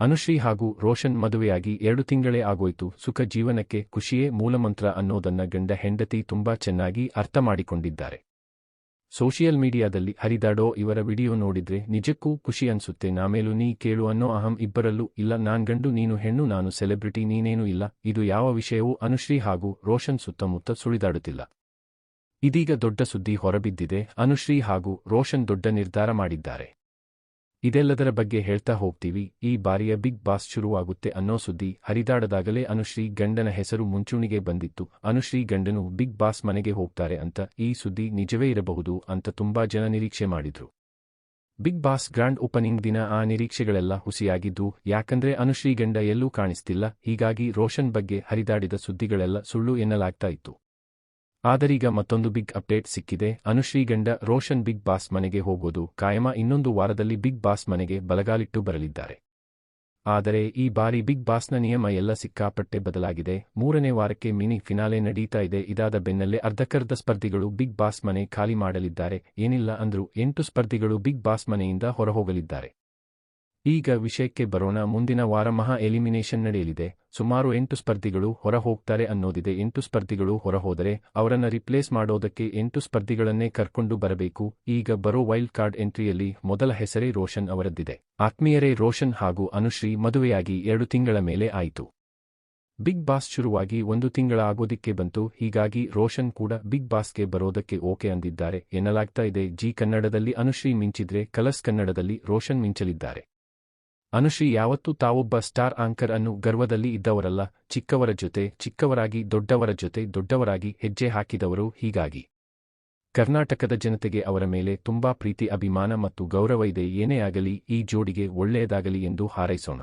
ಅನುಶ್ರೀ ಹಾಗೂ ರೋಷನ್ ಮದುವೆಯಾಗಿ ಎರಡು ತಿಂಗಳೇ ಆಗೋಯ್ತು. ಸುಖ ಜೀವನಕ್ಕೆ ಖುಷಿಯೇ ಮೂಲಮಂತ್ರ ಅನ್ನೋದನ್ನ ಗಂಡ ಹೆಂಡತಿ ತುಂಬಾ ಚೆನ್ನಾಗಿ ಅರ್ಥ ಮಾಡಿಕೊಂಡಿದ್ದಾರೆ. ಸೋಷಿಯಲ್ ಮೀಡಿಯಾದಲ್ಲಿ ಹರಿದಾಡೋ ಇವರ ವಿಡಿಯೋ ನೋಡಿದ್ರೆ ನಿಜಕ್ಕೂ ಖುಷಿ ಅನ್ಸುತ್ತೆ. ನಾಮೇಲೂ ನೀ ಕೇಳು ಅನ್ನೋ ಅಹಂ ಇಬ್ಬರಲ್ಲೂ ಇಲ್ಲ. ನಾನ್ ಗಂಡು, ನೀನು ಹೆಣ್ಣು, ನಾನು ಸೆಲೆಬ್ರಿಟಿ, ನೀನೇನೂ ಇಲ್ಲ. ಇದು ಯಾವ ವಿಷಯವೂ ಅನುಶ್ರೀ ಹಾಗೂ ರೋಷನ್ ಸುತ್ತಮುತ್ತ ಸುಳಿದಾಡುತ್ತಿಲ್ಲ. ಇದೀಗ ದೊಡ್ಡ ಸುದ್ದಿ ಹೊರಬಿದ್ದಿದೆ. ಅನುಶ್ರೀ ಹಾಗೂ ರೋಷನ್ ದೊಡ್ಡ ನಿರ್ಧಾರ ಮಾಡಿದ್ದಾರೆ. ಇದೆಲ್ಲದರ ಬಗ್ಗೆ ಹೇಳ್ತಾ ಹೋಗ್ತೀವಿ, ಈ ಬಾರಿಯ ಬಿಗ್ ಬಾಸ್ ಶುರುವಾಗುತ್ತೆ ಅನ್ನೋ ಸುದ್ದಿ ಹರಿದಾಡದಾಗಲೇ ಅನುಶ್ರೀ ಗಂಡನ ಹೆಸರು ಮುಂಚೂಣಿಗೆ ಬಂದಿತ್ತು. ಅನುಶ್ರೀ ಗಂಡನು ಬಿಗ್ ಬಾಸ್ ಮನೆಗೆ ಹೋಗ್ತಾರೆ ಅಂತ ಈ ಸುದ್ದಿ ನಿಜವೇ ಇರಬಹುದು ಅಂತ ತುಂಬಾ ಜನ ನಿರೀಕ್ಷೆ ಮಾಡಿದ್ರು. ಬಿಗ್ ಬಾಸ್ ಗ್ರ್ಯಾಂಡ್ ಓಪನಿಂಗ್ ದಿನ ಆ ನಿರೀಕ್ಷೆಗಳೆಲ್ಲ ಹುಸಿಯಾಗಿದ್ದು, ಯಾಕಂದ್ರೆ ಅನುಶ್ರೀ ಗಂಡ ಎಲ್ಲೂ ಕಾಣಿಸ್ತಿಲ್ಲ, ಹೀಗಾಗಿ ರೋಷನ್ ಬಗ್ಗೆ ಹರಿದಾಡಿದ ಸುದ್ದಿಗಳೆಲ್ಲ ಸುಳ್ಳು ಎನ್ನಲಾಗ್ತಾ ಇತ್ತು. ಆದರೀಗ ಮತ್ತೊಂದು ಬಿಗ್ ಅಪ್ಡೇಟ್ ಸಿಕ್ಕಿದೆ. ಅನುಶ್ರೀ ಗಂಡ ರೋಷನ್ ಬಿಗ್ ಬಾಸ್ ಮನೆಗೆ ಹೋಗೋದು. ಕಾಯಮ ಇನ್ನೊಂದು ವಾರದಲ್ಲಿ ಬಿಗ್ ಬಾಸ್ ಮನೆಗೆ ಬಲಗಾಲಿಟ್ಟು ಬರಲಿದ್ದಾರೆ. ಆದರೆ ಈ ಬಾರಿ ಬಿಗ್ ಬಾಸ್ನ ನಿಯಮ ಎಲ್ಲ ಸಿಕ್ಕಾಪಟ್ಟೆ ಬದಲಾಗಿದೆ. ಮೂರನೇ ವಾರಕ್ಕೆ ಮಿನಿ ಫಿನಾಲೆ ನಡೀತಾ ಇದೆ. ಇದಾದ ಬೆನ್ನಲ್ಲೇ ಅರ್ಧಕರ್ಧ ಸ್ಪರ್ಧಿಗಳು ಬಿಗ್ ಬಾಸ್ ಮನೆ ಖಾಲಿ ಮಾಡಲಿದ್ದಾರೆ. ಏನಿಲ್ಲ ಅಂದ್ರೂ ಎಂಟು ಸ್ಪರ್ಧಿಗಳು ಬಿಗ್ ಬಾಸ್ ಮನೆಯಿಂದ ಹೊರಹೋಗಲಿದ್ದಾರೆ. ಈಗ ವಿಷಯಕ್ಕೆ ಬರೋಣ. ಮುಂದಿನ ವಾರ ಮಹಾ ಎಲಿಮಿನೇಷನ್ ನಡೆಯಲಿದೆ. ಸುಮಾರು ಎಂಟು ಸ್ಪರ್ಧಿಗಳು ಹೊರ ಹೋಗ್ತಾರೆ ಅನ್ನೋದಿದೆ. ಎಂಟು ಸ್ಪರ್ಧಿಗಳು ಹೊರಹೋದರೆ ಅವರನ್ನ ರಿಪ್ಲೇಸ್ ಮಾಡೋದಕ್ಕೆ ಎಂಟು ಸ್ಪರ್ಧಿಗಳನ್ನೇ ಕರ್ಕೊಂಡು ಬರಬೇಕು. ಈಗ ಬರೋ ವೈಲ್ಡ್ ಕಾರ್ಡ್ ಎಂಟ್ರಿಯಲ್ಲಿ ಮೊದಲ ಹೆಸರೇ ರೋಷನ್ ಅವರದ್ದಿದೆ. ಆತ್ಮೀಯರೇ ರೋಷನ್ ಹಾಗೂ ಅನುಶ್ರೀ ಮದುವೆಯಾಗಿ ಎರಡು ತಿಂಗಳ ಮೇಲೆ ಆಯಿತು. ಬಿಗ್ ಬಾಸ್ ಶುರುವಾಗಿ ಒಂದು ತಿಂಗಳ ಆಗೋದಿಕ್ಕೆ ಬಂತು. ಹೀಗಾಗಿ ರೋಷನ್ ಕೂಡ ಬಿಗ್ ಬಾಸ್ಗೆ ಬರೋದಕ್ಕೆ ಓಕೆ ಅಂದಿದ್ದಾರೆ ಎನ್ನಲಾಗ್ತಾ ಇದೆ. ಜಿ ಕನ್ನಡದಲ್ಲಿ ಅನುಶ್ರೀ ಮಿಂಚಿದ್ರೆ ಕಲರ್ಸ್ ಕನ್ನಡದಲ್ಲಿ ರೋಷನ್ ಮಿಂಚಲಿದ್ದಾರೆ. ಅನುಶ್ರೀ ಯಾವತ್ತೂ ತಾವೊಬ್ಬ ಸ್ಟಾರ್ ಆಂಕರ್ ಅನ್ನು ಗರ್ವದಲ್ಲಿ ಇದ್ದವರಲ್ಲ, ಚಿಕ್ಕವರ ಜೊತೆ, ಚಿಕ್ಕವರಾಗಿ, ದೊಡ್ಡವರ ಜೊತೆ, ದೊಡ್ಡವರಾಗಿ ಹೆಜ್ಜೆ ಹಾಕಿದವರು ಹೀಗಾಗಿ. ಕರ್ನಾಟಕದ ಜನತೆಗೆ ಅವರ ಮೇಲೆ ತುಂಬಾ ಪ್ರೀತಿ, ಅಭಿಮಾನ ಮತ್ತು ಗೌರವ ಇದೆ, ಏನೇ ಆಗಲಿ ಈ ಜೋಡಿಗೆ ಒಳ್ಳೆಯದಾಗಲಿ ಎಂದು ಹಾರೈಸೋಣ.